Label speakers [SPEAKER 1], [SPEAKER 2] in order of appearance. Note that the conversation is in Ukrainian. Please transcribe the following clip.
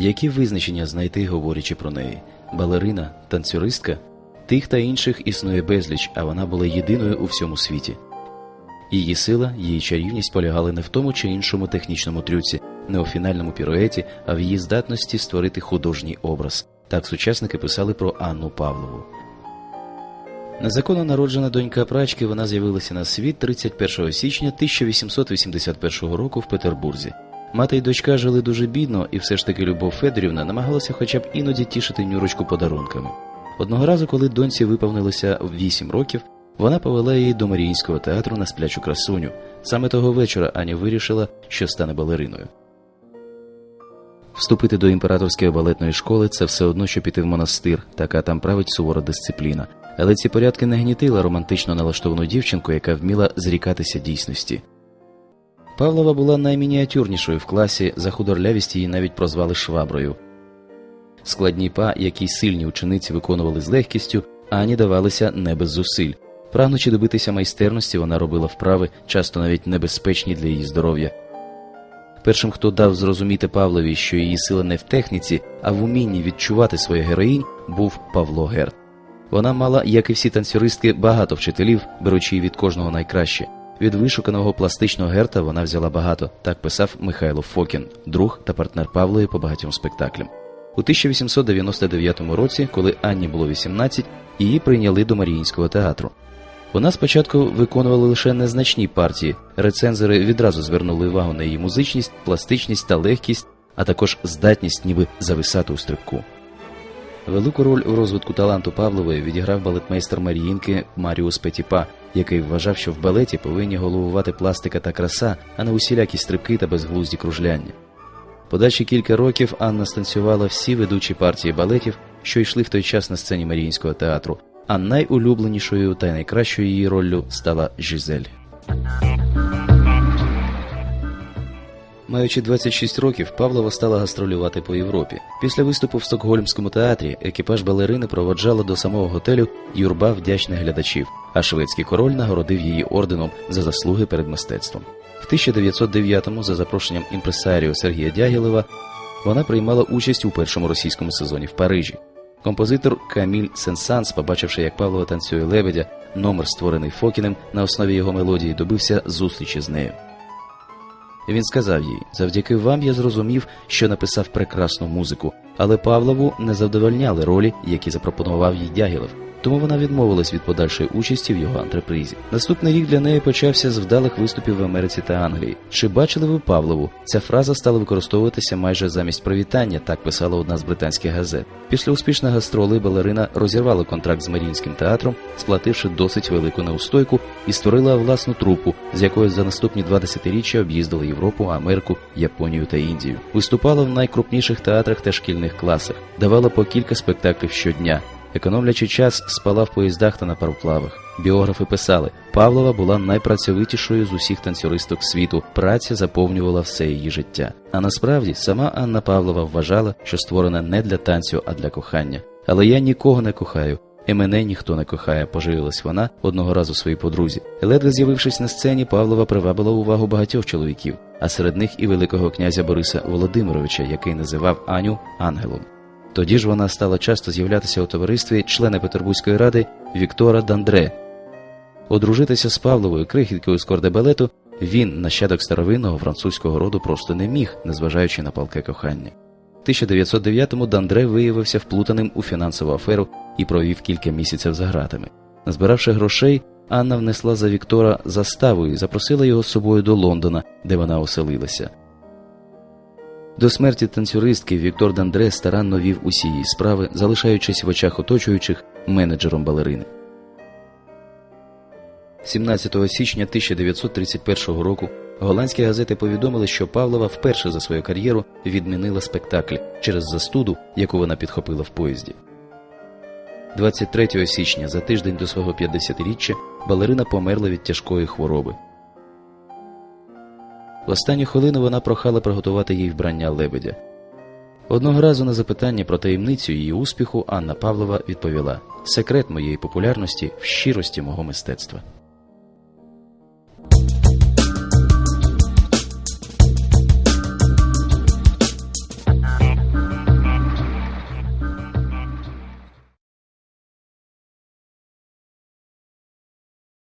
[SPEAKER 1] Які визначення знайти, говорячи про неї? Балерина, танцюристка? Тих та інших існує безліч, а вона була єдиною у всьому світі. Її сила, її чарівність полягали не в тому чи іншому технічному трюці, не у фінальному піруеті, а в її здатності створити художній образ. Так сучасники писали про Анну Павлову. Незаконно народжена донька прачки, вона з'явилася на світ 31 січня 1881 року в Петербурзі. Мати й дочка жили дуже бідно, і все ж таки Любов Федорівна намагалася хоча б іноді тішити нюрочку подарунками. Одного разу, коли доньці виповнилося 8 років, вона повела її до Маріїнського театру на сплячу красуню. Саме того вечора Аня вирішила, що стане балериною. Вступити до імператорської балетної школи це все одно, що піти в монастир, така там править сувора дисципліна. Але ці порядки не гнітили романтично налаштовану дівчинку, яка вміла зрікатися дійсності. Павлова була наймініатюрнішою в класі, за худорлявість її навіть прозвали шваброю. Складні па, які сильні учениці виконували з легкістю, Ані давалися не без зусиль. Прагнучи добитися майстерності, вона робила вправи, часто навіть небезпечні для її здоров'я. Першим, хто дав зрозуміти Павлові, що її сила не в техніці, а в умінні відчувати своїх героїнь, був Павло Герт. Вона мала, як і всі танцюристки, багато вчителів, беручи від кожного найкраще. Від вишуканого пластичного герта вона взяла багато, так писав Михайло Фокін, друг та партнер Павлої по багатьом спектаклям. У 1899 році, коли Анні було 18, її прийняли до Маріїнського театру. Вона спочатку виконувала лише незначні партії. Рецензори відразу звернули увагу на її музичність, пластичність та легкість, а також здатність ніби зависати у стрибку. Велику роль у розвитку таланту Павлової відіграв балетмейстер Маріїнки Маріус Петіпа, який вважав, що в балеті повинні головувати пластика та краса, а не усілякі стрибки та безглузді кружляння. Подальші кілька років Анна станцювала всі ведучі партії балетів, що йшли в той час на сцені Маріїнського театру, а найулюбленішою та найкращою її роллю стала Жизель. Маючи 26 років, Павлова стала гастролювати по Європі. Після виступу в Стокгольмському театрі екіпаж балерини проводжала до самого готелю юрба вдячних глядачів, а шведський король нагородив її орденом за заслуги перед мистецтвом. В 1909-му, за запрошенням імпресаріо Сергія Дягілева, вона приймала участь у першому російському сезоні в Парижі. Композитор Каміль Сенсанс, побачивши, як Павлова танцює лебедя, номер, створений Фокіним на основі його мелодії, добився зустрічі з нею. Він сказав їй: завдяки вам я зрозумів, що написав прекрасну музику, але Павлову не задовольняли ролі, які запропонував їй Дягілев. Тому вона відмовилась від подальшої участі в його антрепризі. Наступний рік для неї почався з вдалих виступів в Америці та Англії. Чи бачили ви Павлову? Ця фраза стала використовуватися майже замість привітання, так писала одна з британських газет. Після успішних гастролей балерина розірвала контракт з Маріїнським театром, сплативши досить велику неустойку, і створила власну трупу, з якою за наступні два десятиріччя об'їздила Європу, Америку, Японію та Індію. Виступала в найкрупніших театрах та шкільних класах, давала по кілька спектаклів щодня. Економлячи час, спала в поїздах та на пароплавах. Біографи писали, Павлова була найпрацьовитішою з усіх танцюристок світу. Праця заповнювала все її життя. А насправді сама Анна Павлова вважала, що створена не для танцю, а для кохання. Але я нікого не кохаю. І мене ніхто не кохає, поживилась вона одного разу своїй подрузі. Ледве з'явившись на сцені, Павлова привабила увагу багатьох чоловіків, а серед них і великого князя Бориса Володимировича, який називав Аню ангелом. Тоді ж вона стала часто з'являтися у товаристві члена Петербурзької ради Віктора Дандре. Одружитися з Павловою крихіткою з кордебалету він, нащадок старовинного французького роду, просто не міг, незважаючи на палке кохання. В 1909-му Дандре виявився вплутаним у фінансову аферу і провів кілька місяців за гратами. Назбиравши грошей, Анна внесла за Віктора заставу і запросила його з собою до Лондона, де вона оселилася. До смерті танцюристки Віктор Дандре старанно вів усі її справи, залишаючись в очах оточуючих менеджером балерини. 17 січня 1931 року голландські газети повідомили, що Павлова вперше за свою кар'єру відмінила спектакль через застуду, яку вона підхопила в поїзді. 23 січня, за тиждень до свого 50-річчя, балерина померла від тяжкої хвороби. В останню хвилину вона прохала приготувати їй вбрання лебедя. Одного разу на запитання про таємницю її успіху Анна Павлова відповіла: секрет моєї популярності в щирості мого мистецтва.